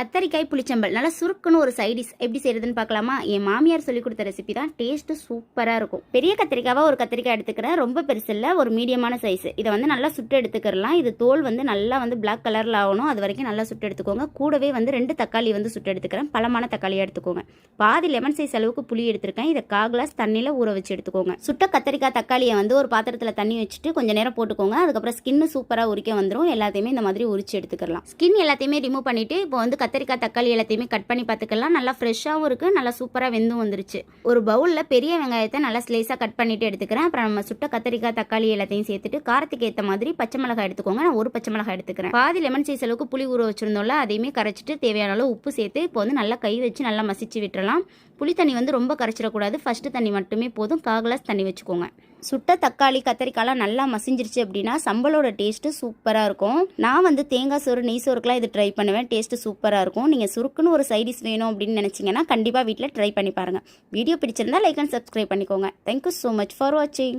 கத்தரிக்காய் புளிச்சம்பல். நல்லா சுருக்குன்னு ஒரு சைடிஸ் எப்படி செய்யறதுன்னு பார்க்கலாமா? என் மாமியார் சொல்லி கொடுத்த ரெசிபி தான் டேஸ்ட்டு சூப்பராக இருக்கும். பெரிய கத்திரிக்காவாக ஒரு கத்திரிக்காய் எடுத்துக்கிறேன். ரொம்ப பெருசு இல்லை ஒரு மீடியமான சைஸ் இதை வந்து நல்லா சுட்டு எடுத்துக்கிறலாம் இது தோல் வந்து நல்லா வந்து பிளாக் கலரில் ஆகணும். அது வரைக்கும் நல்லா சுட்டு எடுத்துக்கோங்க. கூடவே வந்து ரெண்டு தக்காளி வந்து சுட்டு எடுத்துக்கிறேன். பழமான தக்காளியாக எடுத்துக்கோங்க. பாதி லெமன் சைஸ் அளவுக்கு புளி எடுத்திருக்கேன். இதை கா கிளாஸ் தண்ணியில் ஊற வச்சு எடுத்துக்கோங்க. சுட்ட கத்திரிக்காய் தக்காளியை வந்து ஒரு பாத்திரத்தில் தண்ணி வச்சுட்டு கொஞ்சம் நேரம் போட்டுக்கோங்க. அதுக்கப்புறம் ஸ்கின்னு சூப்பராக உரிக்க வந்துடும் எல்லாத்தையுமே இந்த மாதிரி உரிச்சு எடுத்துக்கலாம். ஸ்கின் எல்லாத்தையுமே ரிமூவ் பண்ணிட்டு இப்போ வந்து கத்திரிக்காய் தக்காளி எல்லாத்தையுமே கட் பண்ணி பார்த்துக்கலாம். நல்லா ஃப்ரெஷ்ஷாகவும் இருக்குது நல்லா சூப்பராக வெந்தும் வந்துருச்சு. ஒரு பவுலில் பெரிய வெங்காயத்தை நல்லா ஸ்லைஸாக கட் பண்ணிவிட்டு எடுத்துக்கிறேன். அப்புறம் நம்ம சுட்ட கத்திரிக்காய் தக்காளி எல்லாத்தையும் சேர்த்துட்டு காரத்துக்கு ஏற்ற மாதிரி பச்சை மிளகாய் எடுத்துக்கோங்க. நான் ஒரு பச்சை மிளகாய் எடுத்துக்கிறேன். பாதி லெமன் சைஸ் அளவுக்கு புளி ஊற வச்சுருந்தோம்ல அதையுமே கரைச்சிட்டு தேவையான அளவு உப்பு சேர்த்து இப்போ வந்து நல்லா கை வச்சு நல்லா மசிச்சு விட்டுறலாம். புளி தண்ணி வந்து ரொம்ப கரைச்சிடக்கூடாது. ஃபஸ்ட்டு தண்ணி மட்டுமே போதும். கா கிளாஸ் தண்ணி வச்சுக்கோங்க. சுட்ட தக்காளி கத்திரிக்காய்லாம் நல்லா மசிஞ்சிருச்சு அப்படின்னா சம்பளோட டேஸ்ட்டு சூப்பராக இருக்கும். நான் வந்து தேங்காய் சோறு நெய் சோறுக்கெலாம் இது ட்ரை பண்ணுவேன். டேஸ்ட்டு சூப்பராக இருக்கும். நீங்கள் சுருக்குன்னு ஒரு சைடிஸ் வேணும் அப்படின்னு நினச்சிங்கன்னா கண்டிப்பாக வீட்டில் ட்ரை பண்ணி பாருங்கள் வீடியோ பிடிச்சிருந்தா லைக் அண்ட் சப்ஸ்கிரைப் பண்ணிக்கோங்க. Thank you so much for வாட்சிங்